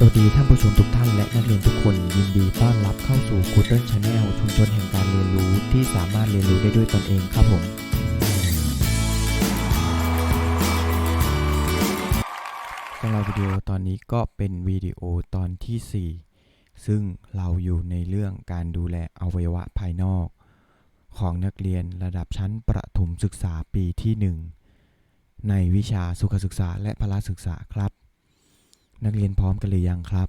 สวัสดีท่านผู้ชมทุกท่านและนักเรียนทุกคนยินดีต้อนรับเข้าสู่ g o o d l e Channel ชุมชนแห่งการเรียนรู้ที่สามารถเรียนรู้ได้ด้วยตนเองครับผม สำหรับวิดีโอตอนนี้ก็เป็นวิดีโอตอนที่ 4 ซึ่งเราอยู่ในเรื่องการดูแลอวัยวะภายนอก ของนักเรียนระดับชั้นประถมศึกษาปีที่ 1 ในวิชาสุขศึกษาและพละศึกษาครับ นักเรียนพร้อมกันหรือยังครับ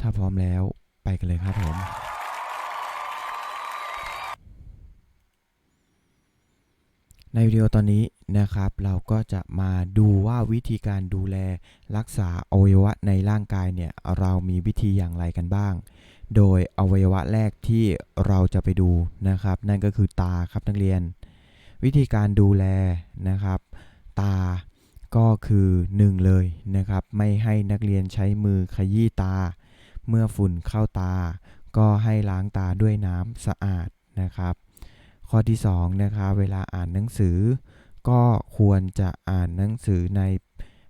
ถ้าพร้อมแล้วไปกันเลยครับผม ในวิดีโอตอนนี้นะครับ เราก็จะมาดูว่าวิธีการดูแลรักษาอวัยวะในร่างกายเนี่ย เรามีวิธีอย่างไรกันบ้าง โดยอวัยวะแรกที่เราจะไปดูนะครับ นั่นก็คือตาครับนักเรียน วิธีการดูแลนะครับ ตา ก็คือ 1 เลยนะครับ ไม่ให้นักเรียนใช้มือขยี้ตา เมื่อฝุ่นเข้าตา ก็ให้ล้างตาด้วยน้ำสะอาดนะครับ ข้อที่2นะครับเวลาอ่านหนังสือ ก็ควรจะอ่านหนังสือใน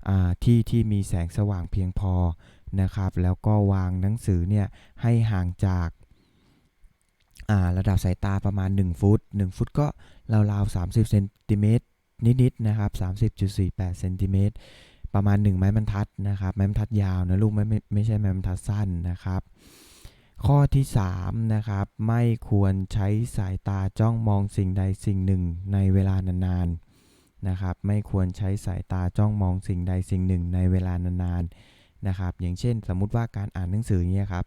อที่ที่มีแสงสว่างเพียงพอนะครับ แล้วก็วางหนังสือเนี่ยให้ห่างจาการะดับสายตาประมาณ 1 ฟุต 1 ฟุตก็ราวๆ30เซนติเมตร นิดๆนะครับ30.48เซนติเมตรประมาณ 1 ไม้บรรทัดนะครับไม้บรรทัดยาวนะลูกไม่ไม่ไม่ใช่ไม้บรรทัดสั้นนะครับ ข้อที่3นะครับไม่ควรใช้สายตาจ้องมองสิ่งใดสิ่งหนึ่งในเวลานานๆนะครับ ไม่ควรใช้สายตาจ้องมองสิ่งใดสิ่งหนึ่งในเวลานานๆนะครับ อย่างเช่น สมมุติว่าการอ่านหนังสือเนี่ยครับ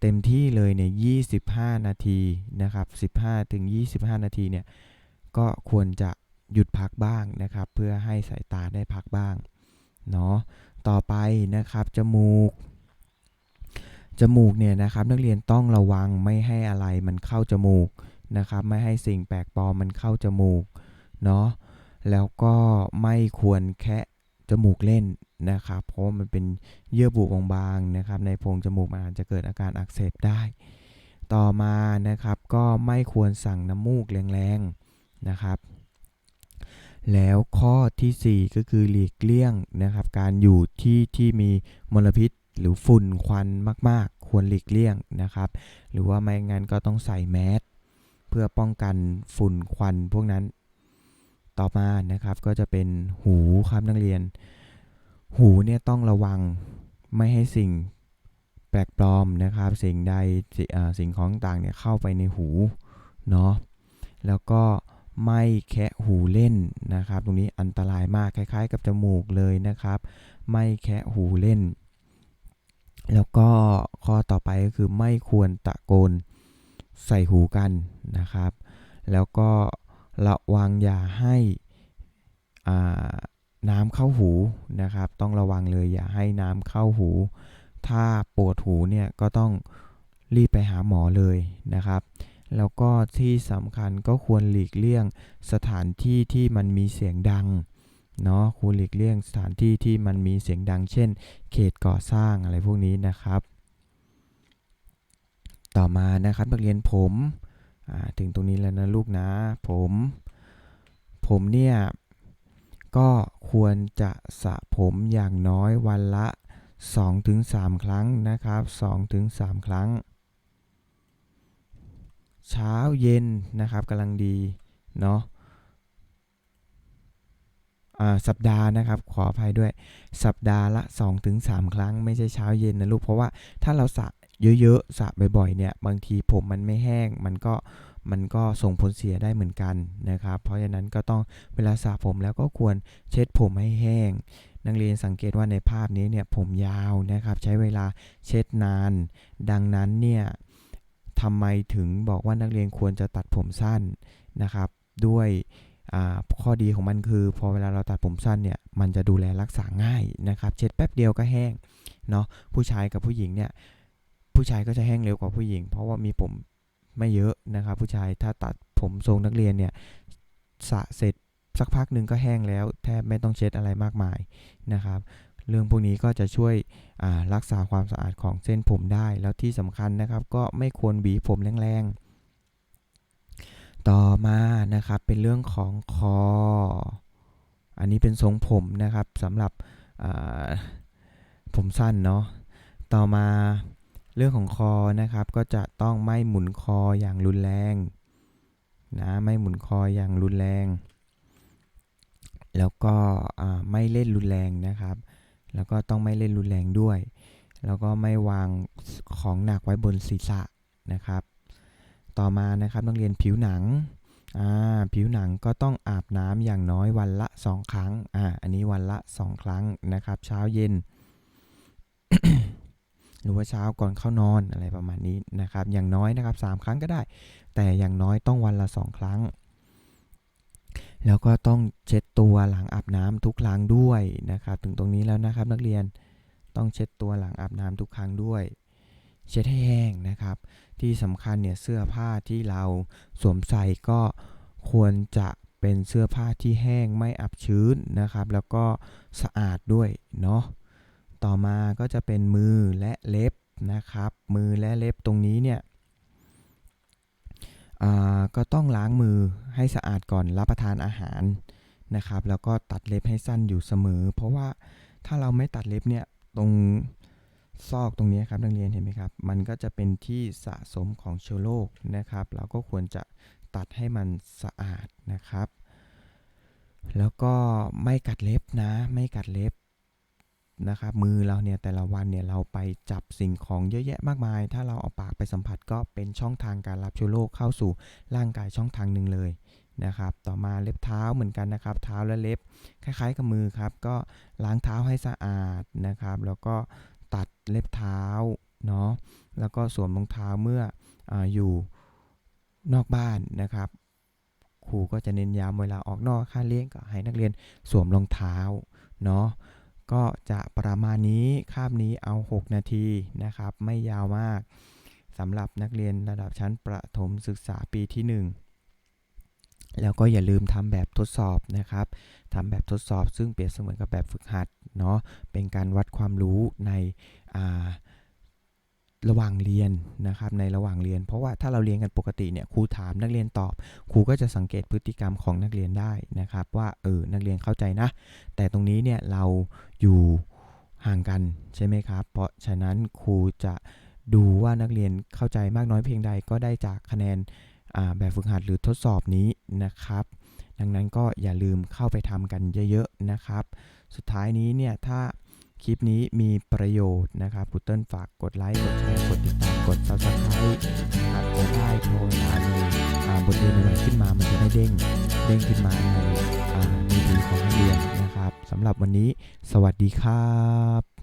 เต็มที่เลยเนี่ย25 นาทีนะครับ 15ถึง25 นาทีเนี่ยก็ควรจะ หยุดพักบ้างนะครับ เพื่อให้สายตาได้พักบ้างเนาะต่อไปนะครับจมูก จมูกเนี่ยนะครับนักเรียนต้องระวังไม่ให้อะไรมันเข้าจมูกนะครับ ไม่ให้สิ่งแปลกปลอมมันเข้าจมูกเนาะแล้วก็ไม่ควรแคะจมูกเล่นนะครับ เพราะมันเป็นเยื่อบุบางๆนะครับ ในโพรงจมูกมันอาจจะเกิดอาการอักเสบได้ ต่อมานะครับก็ไม่ควรสั่งน้ำมูกแรงๆนะครับ แล้วข้อทีสี่ 4 ก็คือหลีกเลี่ยงนะครับ การอยู่ที่ที่มีมลพิษหรือฝุ่นควันมาก ๆ ควรหลีกเลี่ยงนะครับ หรือว่าไม่งั้นก็ต้องใส่แมสเพื่อป้องกันฝุ่นควันพวกนั้น ต่อมานะครับก็จะเป็นหูครับนักเรียน หูเนี่ยต้องระวังไม่ให้สิ่งแปลกปลอมนะครับ สิ่งใดสสิ่งของต่างเนี่ยเข้าไปในหูเนาะแล้วก็ ไม่แคะหูเล่นนะครับ ตรงนี้อันตรายมากคล้ายๆ กับจมูกเลยนะครับ ไม่แคะหูเล่น แล้วก็ข้อต่อไปก็คือไม่ควรตะโกนใส่หูกันนะครับ แล้วก็ระวังอย่าให้น้ำเข้าหูนะครับ ต้องระวังเลยอย่าให้น้ำเข้าหู ถ้าปวดหูเนี่ยก็ต้องรีบไปหาหมอเลยนะครับ แล้วก็ที่สำคัญก็ควรหลีกเลี่ยงสถานที่ที่มันมีเสียงดังเนาะควรหลีกเลี่ยงสถานที่ที่มันมีเสียงดัง เช่น เขตก่อสร้างอะไรพวกนี้นะครับ ต่อมานะครับนักเรียนผมถึงตรงนี้แล้วนะลูกนะ ผม ผมเนี่ยก็ควรจะสระผมอย่างน้อยวันละ 2-3 ครั้งนะครับ 2-3 ครั้ง เช้าเย็นนะครับกำลังดีเนาะสัปดาห์นะครับขออภัยด้วยสัปดาห์ละ 2-3 ครั้งไม่ใช่เช้าเย็นนะลูกเพราะว่าถ้าเราสระเยอะๆสระบ่อยๆเนี่ยบางทีผมมันไม่แห้งมันก็มันก็ส่งผลเสียได้เหมือนกันนะครับ เพราะฉะนั้นก็ต้องเวลาสระผมแล้วก็ควรเช็ดผมให้แห้ง นักเรียนสังเกตว่าในภาพนี้เนี่ยผมยาวนะครับ ใช้เวลาเช็ดนาน ดังนั้นเนี่ย ทำไมถึงบอกว่านักเรียนควรจะตัดผมสั้นนะครับ ด้วยข้อดีของมันคือ พอเวลาเราตัดผมสั้นเนี่ยมันจะดูแลรักษาง่ายนะครับ เช็ดแป๊บเดียวก็แห้งเนาะผู้ชายกับผู้หญิงเนี่ยผู้ชายก็จะแห้งเร็วกว่าผู้หญิง เพราะว่ามีผมไม่เยอะนะครับ ผู้ชายถ้าตัดผมทรงนักเรียนเนี่ยสะเสร็จสักพักหนึ่งก็แห้งแล้ว แทบไม่ต้องเช็ดอะไรมากมายนะครับ เรื่องพวกนี้ก็จะช่วย รักษาความสะอาดของเส้นผมได้ แล้วที่สำคัญนะครับ ก็ไม่ควรบีผมแรงๆ ต่อมานะครับเป็นเรื่องของคอ อันนี้เป็นทรงผมนะครับสำหรับผมสั้นเนาะ ต่อมาเรื่องของคอนะครับก็จะต้องไม่หมุนคออย่างรุนแรงนะไม่หมุนคออย่างรุนแรง แล้วก็ไม่เล่นรุนแรงนะครับ แล้วก็ต้องไม่เล่นรุนแรงด้วย แล้วก็ไม่วางของหนักไว้บนศีรษะนะครับ ต่อมานะครับนักเรียนผิวหนังอ่าผิวหนังก็ต้องอาบน้ำอย่างน้อยวันละ 2 ครั้งอ่าอันนี้วันละ 2 ครั้งนะครับ เช้าเย็น หรือว่าเช้าก่อนเข้านอนอะไรประมาณนี้นะครับ อย่างน้อยนะครับ 3 ครั้งก็ได้ แต่อย่างน้อยต้องวันละ 2 ครั้ง แล้วก็ต้องเช็ดตัวหลังอาบน้ำทุกครั้งด้วยนะครับถึงตรงนี้แล้วนะครับนักเรียนต้องเช็ดตัวหลังอาบน้ำทุกครั้งด้วย เช็ดให้แห้งนะครับ ที่สำคัญเนี่ยเสื้อผ้าที่เราสวมใส่ก็ควรจะเป็นเสื้อผ้าที่แห้งไม่อับชื้นนะครับ แล้วก็สะอาดด้วยเนาะต่อมาก็จะเป็นมือและเล็บนะครับ มือและเล็บตรงนี้เนี่ย ก็ต้องล้างมือให้สะอาดก่อนรับประทานอาหารนะครับ แล้วก็ตัดเล็บให้สั้นอยู่เสมอ เพราะว่าถ้าเราไม่ตัดเล็บเนี่ยตรงซอกตรงนี้ครับนักเรียนเห็นไหมครับ มันก็จะเป็นที่สะสมของเชื้อโรคนะครับ เราก็ควรจะตัดให้มันสะอาดนะครับ แล้วก็ไม่กัดเล็บนะ ไม่กัดเล็บ นะครับมือเราเนี่ยแต่ละวันเนี่ยเราไปจับสิ่งของเยอะแยะมากมาย ถ้าเราเอาปากไปสัมผัสก็เป็นช่องทางการรับเชื้อโรคเข้าสู่ร่างกายช่องทางหนึ่งเลยนะครับ ต่อมาเล็บเท้าเหมือนกันนะครับ เท้าและเล็บคล้ายๆกับมือครับ ก็ล้างเท้าให้สะอาดนะครับ แล้วก็ตัดเล็บเท้าเนาะแล้วก็สวมรองเท้าเมื่อออยู่นอกบ้านนะครับครูก็จะเน้นย้ำเวลาออกนอกค่าเลี้ยงก็ให้นักเรียนสวมรองเท้าเนาะ ก็จะประมาณนี้คาบนี้เอา 6 นาทีนะครับ ไม่ยาวมากสำหรับนักเรียนระดับชั้นประถมศึกษาปีที่ 1 แล้วก็อย่าลืมทำแบบทดสอบนะครับทำแบบทดสอบซึ่งเปรียบเสมือนกับแบบฝึกหัดเนาะเป็นการวัดความรู้ในอ่า ระหว่างเรียนนะครับในระหว่างเรียน เพราะว่าถ้าเราเรียนกันปกติเนี่ยครูถามนักเรียนตอบ ครูก็จะสังเกตพฤติกรรมของนักเรียนได้นะครับ ว่าเออนักเรียนเข้าใจนะ แต่ตรงนี้เนี่ยเราอยู่ห่างกันใช่ไหมครับ เพราะฉะนั้นครูจะดูว่านักเรียนเข้าใจมากน้อยเพียงใดก็ได้จากคะแนนแบบฝึกหัดหรือทดสอบนี้นะครับ ดังนั้นก็อย่าลืมเข้าไปทำกันเยอะๆนะครับ สุดท้ายนี้เนี่ยถ้า คลิปนี้มีประโยชน์นะครับคุณเติ้ลฝากกดไลค์ กดแชร์ กดติดตาม กด subscribe นะครับจะได้โทรมาเลยอ่าบทเรียนใหม่ขึ้นมา มันจะได้เด้ง เด้งขึ้นมาในอ่ามือถือของนักเรียนนะครับสำหรับวันนี้ สวัสดีครับ